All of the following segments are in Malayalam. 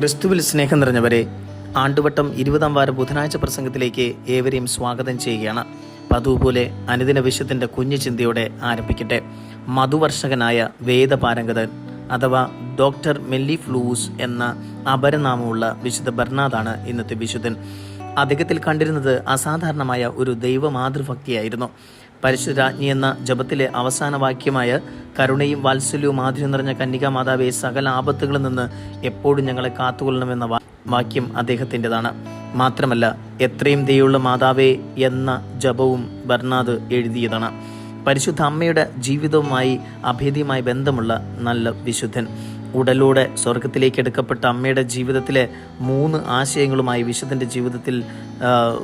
ക്രിസ്തുവിൽ സ്നേഹം നിറഞ്ഞവരെ ആണ്ടുവട്ടം ഇരുപതാം വാര ബുധനാഴ്ച പ്രസംഗത്തിലേക്ക് ഏവരെയും സ്വാഗതം ചെയ്യുകയാണ്. പതുപോലെ അനുദിന വിഷയത്തിന്റെ കുഞ്ഞു ചിന്തയോടെ ആരംഭിക്കട്ടെ. മധുവർഷകനായ വേദപാരംഗതൻ അഥവാ ഡോക്ടർ മെല്ലി ഫ്ലൂസ് എന്ന അപരനാമമുള്ള വിശുദ്ധ ബർണാദാണ് ഇന്നത്തെ വിശുദ്ധൻ. അദ്ദേഹത്തിൽ കണ്ടിരുന്നത് അസാധാരണമായ ഒരു ദൈവ മാതൃഭക്തിയായിരുന്നു പരിശുരാജ്ഞി എന്ന ജപത്തിലെ അവസാന വാക്യമായ കരുണയും വാത്സല്യവും മാധുര്യം നിറഞ്ഞ കന്യകാ മാതാവെ സകല ആപത്തുകളിൽ നിന്ന് എപ്പോഴും ഞങ്ങളെ കാത്തുകൊള്ളണമെന്ന വാക്യം അദ്ദേഹത്തിന്റെതാണ്. മാത്രമല്ല എത്രയും ദയുള്ള മാതാവേ എന്ന ജപവും ബർണാദ് എഴുതിയതാണ്. പരിശുദ്ധ അമ്മയുടെ ജീവിതവുമായി അഭേദ്യമായി ബന്ധമുള്ള നല്ല വിശുദ്ധൻ. ഉടലൂടെ സ്വർഗത്തിലേക്ക് എടുക്കപ്പെട്ട അമ്മയുടെ ജീവിതത്തിലെ മൂന്ന് ആശയങ്ങളുമായി വിശുദ്ധന്റെ ജീവിതത്തിൽ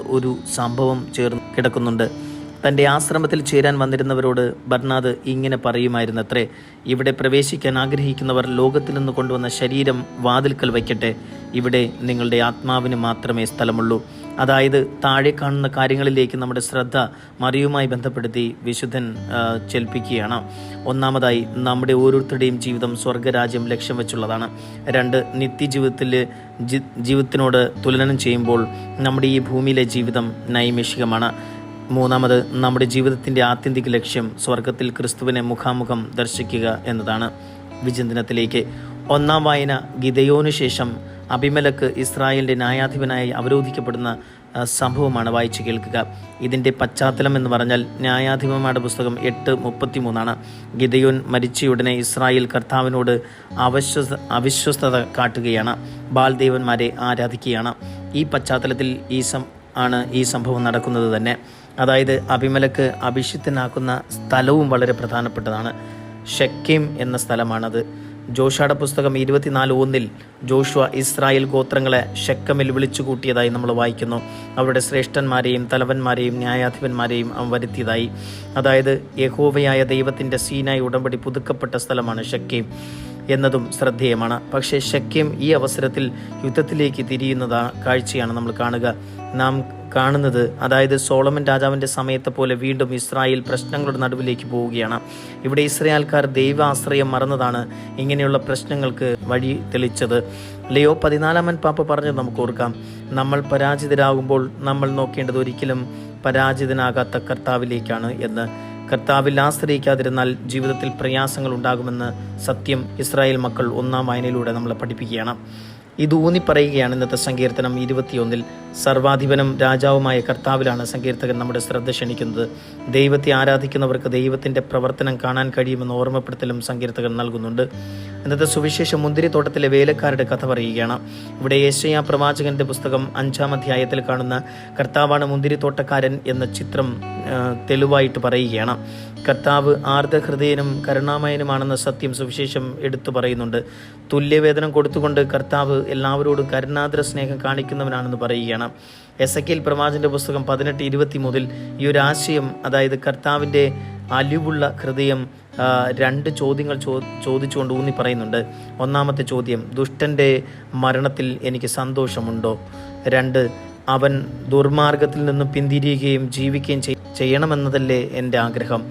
ഒരു സംഭവം ചേർന്ന് കിടക്കുന്നുണ്ട്. തന്റെ ആശ്രമത്തിൽ ചേരാൻ വന്നിരുന്നവരോട് ബർണാദ് ഇങ്ങനെ പറയുമായിരുന്നത്രേ ഇവിടെ പ്രവേശിക്കാൻ ആഗ്രഹിക്കുന്നവർ ലോകത്തിൽ നിന്ന് കൊണ്ടുവന്ന ശരീരം വാതിൽക്കൽ വയ്ക്കട്ടെ. ഇവിടെ നിങ്ങളുടെ ആത്മാവിന് മാത്രമേ സ്ഥലമുള്ളൂ. അതായത് താഴെ കാണുന്ന കാര്യങ്ങളിലേക്ക് നമ്മുടെ ശ്രദ്ധ മറിയുമായി ബന്ധപ്പെടുത്തി വിശുദ്ധൻ ചെൽപ്പിക്കുകയാണ്. ഒന്നാമതായി നമ്മുടെ ഓരോരുത്തരുടെയും ജീവിതം സ്വർഗരാജ്യം ലക്ഷ്യം വെച്ചുള്ളതാണ്. രണ്ട് നിത്യജീവിതത്തിൽ ജീവിതത്തിനോട് തുലനം ചെയ്യുമ്പോൾ നമ്മുടെ ഈ ഭൂമിയിലെ ജീവിതം നൈമിഷികമാണ്. മൂന്നാമത് നമ്മുടെ ജീവിതത്തിന്റെ ആത്യന്തിക ലക്ഷ്യം സ്വർഗത്തിൽ ക്രിസ്തുവിനെ മുഖാമുഖം ദർശിക്കുക എന്നതാണ്. വിചിന്തനത്തിലേക്ക് ഒന്നാം വായന ഗിതയോനു ശേഷം അഭിമലക്ക് ഇസ്രായേലിന്റെ ന്യായാധിപനായി അവരോധിക്കപ്പെടുന്ന സംഭവമാണ് വായിച്ചു കേൾക്കുക. ഇതിന്റെ പശ്ചാത്തലം എന്ന് പറഞ്ഞാൽ ന്യായാധിപന്മാരുടെ പുസ്തകം എട്ട് മുപ്പത്തി മൂന്നാണ് ഗിതയോൻ മരിച്ചയുടനെ ഇസ്രായേൽ കർത്താവിനോട് അവശ്വസ അവിശ്വസ്തത കാട്ടുകയാണ്. ബാൽദേവന്മാരെ ആരാധിക്കുകയാണ്. ഈ പശ്ചാത്തലത്തിൽ ഈ സം ആണ് ഈ സംഭവം നടക്കുന്നത് തന്നെ. അതായത് അഭിമലക്ക് അഭിഷിത്തനാക്കുന്ന സ്ഥലവും വളരെ പ്രധാനപ്പെട്ടതാണ്. ഷെക്കിം എന്ന സ്ഥലമാണത്. ജോഷയുടെ പുസ്തകം ഇരുപത്തിനാല് ഒന്നിൽ ജോഷുവ ഇസ്രായേൽ ഗോത്രങ്ങളെ ഷെക്കമിൽ വിളിച്ചു കൂട്ടിയതായി നമ്മൾ വായിക്കുന്നു. അവരുടെ ശ്രേഷ്ഠന്മാരെയും തലവന്മാരെയും ന്യായാധിപന്മാരെയും അവൻ വരുത്തിയതായി. അതായത് യഹോവയായ ദൈവത്തിന്റെ സീനായി ഉടമ്പടി പുതുക്കപ്പെട്ട സ്ഥലമാണ് ഷെക്കേം. എന്നതും ശ്രദ്ധേയമാണ്. പക്ഷേ ശക്യം ഈ അവസരത്തിൽ യുദ്ധത്തിലേക്ക് തിരിയുന്നത് കാഴ്ചയാണ് നമ്മൾ കാണുക. നാം കാണുന്നത് അതായത് സോളമൻ രാജാവിന്റെ സമയത്തെ പോലെ വീണ്ടും ഇസ്രായേൽ പ്രശ്നങ്ങളുടെ നടുവിലേക്ക് പോവുകയാണ്. ഇവിടെ ഇസ്രായേൽക്കാർ ദൈവാശ്രയം മറന്നതാണ് ഇങ്ങനെയുള്ള പ്രശ്നങ്ങൾക്ക് വഴി തെളിച്ചത്. ലിയോ പതിനാലാമൻ പാപ്പ പറഞ്ഞത് നമുക്ക് ഓർക്കാം. നമ്മൾ പരാജിതരാകുമ്പോൾ നമ്മൾ നോക്കേണ്ടത് ഒരിക്കലും പരാജിതനാകാത്ത കർത്താവിലേക്കാണ് എന്ന്. കർത്താവിൽ ആശ്രയിക്കാതിരുന്നാൽ ജീവിതത്തിൽ പ്രയാസങ്ങൾ ഉണ്ടാകുമെന്ന് സത്യം ഇസ്രായേൽ മക്കൾ ഒന്നാം വായനയിലൂടെ നമ്മളെ പഠിപ്പിക്കുകയാണ്. ഇത് ഊന്നി പറയുകയാണ് ഇന്നത്തെ സങ്കീർത്തനം. ഇരുപത്തിയൊന്നിൽ സർവാധിപനും രാജാവുമായ കർത്താവിലാണ് സങ്കീർത്തകൻ നമ്മുടെ ശ്രദ്ധ ക്ഷണിക്കുന്നത്. ദൈവത്തെ ആരാധിക്കുന്നവർക്ക് ദൈവത്തിന്റെ പ്രവർത്തനം കാണാൻ കഴിയുമെന്ന് ഓർമ്മപ്പെടുത്തലും സങ്കീർത്തകൻ നൽകുന്നുണ്ട്. ഇന്നത്തെ സുവിശേഷം മുന്തിരിത്തോട്ടത്തിലെ വേലക്കാരുടെ കഥ പറയുകയാണ്. ഇവിടെ യേശയ്യ പ്രവാചകന്റെ പുസ്തകം അഞ്ചാം അധ്യായത്തിൽ കാണുന്ന കർത്താവാണ് മുന്തിരിത്തോട്ടക്കാരൻ എന്ന ചിത്രം തെളിവായിട്ട് പറയുകയാണ്. കർത്താവ് ആർദ്രഹൃദയനും കരുണാമയനുമാണെന്ന സത്യം സുവിശേഷം എടുത്തു പറയുന്നുണ്ട്. തുല്യവേതനം കൊടുത്തുകൊണ്ട് കർത്താവ് എല്ലാവരോടും കരുണാദ്ര സ്നേഹം കാണിക്കുന്നവനാണെന്ന് പറയുകയാണ്. എസ് എ കെൽ പ്രവാചന്റെ പുസ്തകം പതിനെട്ട് ഇരുപത്തി മുതൽ ഈ ഒരു ആശയം അതായത് കർത്താവിന്റെ അലിവുള്ള ഹൃദയം രണ്ട് ചോദ്യങ്ങൾ ചോ ചോദിച്ചുകൊണ്ട് ഊന്നി പറയുന്നുണ്ട്. ഒന്നാമത്തെ ചോദ്യം ദുഷ്ടന്റെ മരണത്തിൽ എനിക്ക് സന്തോഷമുണ്ടോ? രണ്ട് അവൻ ദുർമാർഗത്തിൽ നിന്ന് പിന്തിരിയുകയും ജീവിക്കുകയും ചെയ്യണമെന്നതല്ലേ എന്റെ ആഗ്രഹം?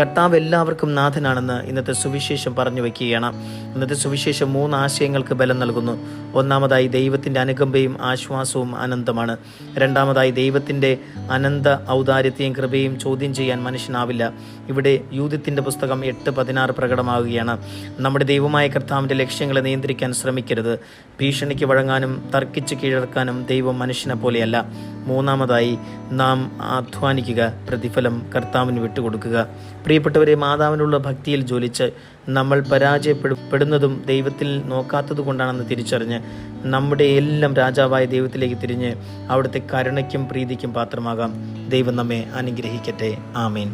കർത്താവ് എല്ലാവർക്കും നാഥനാണെന്ന് ഇന്നത്തെ സുവിശേഷം പറഞ്ഞു വയ്ക്കുകയാണ് ഇന്നത്തെ സുവിശേഷം മൂന്ന് ആശയങ്ങൾക്ക് ബലം നൽകുന്നു. ഒന്നാമതായി ദൈവത്തിന്റെ അനുകമ്പയും ആശ്വാസവും അനന്തമാണ് രണ്ടാമതായി ദൈവത്തിന്റെ അനന്ത ഔദാര്യത്തെയും കൃപയും ചോദ്യം ചെയ്യാൻ മനുഷ്യനാവില്ല. ഇവിടെ യൂതിത്തിന്റെ പുസ്തകം എട്ട് പതിനാറ് പ്രകടമാവുകയാണ്. നമ്മുടെ ദൈവമായ കർത്താവിന്റെ ലക്ഷ്യങ്ങളെ നിയന്ത്രിക്കാൻ ശ്രമിക്കരുത്. ഭീഷണിക്ക് വഴങ്ങാനും തർക്കിച്ച് കീഴടക്കാനും ദൈവം മനുഷ്യനെ പോലെയല്ല. മൂന്നാമതായി നാം അധ്വാനിക്കുക പ്രതിഫലം കർത്താവിന് വിട്ടുകൊടുക്കുക. പ്രിയപ്പെട്ടവരെ മാതാവിനുള്ള ഭക്തിയിൽ ജ്വലിച്ച് നമ്മൾ പരാജയപ്പെടുന്നതും ദൈവത്തിൽ നോക്കാത്തത് കൊണ്ടാണെന്ന് തിരിച്ചറിഞ്ഞ് നമ്മുടെ എല്ലാം രാജാവായ ദൈവത്തിലേക്ക് തിരിഞ്ഞ് അവിടുത്തെ കരുണയ്ക്കും പ്രീതിക്കും പാത്രമാകാം. ദൈവം നമ്മെ അനുഗ്രഹിക്കട്ടെ. ആമീൻ.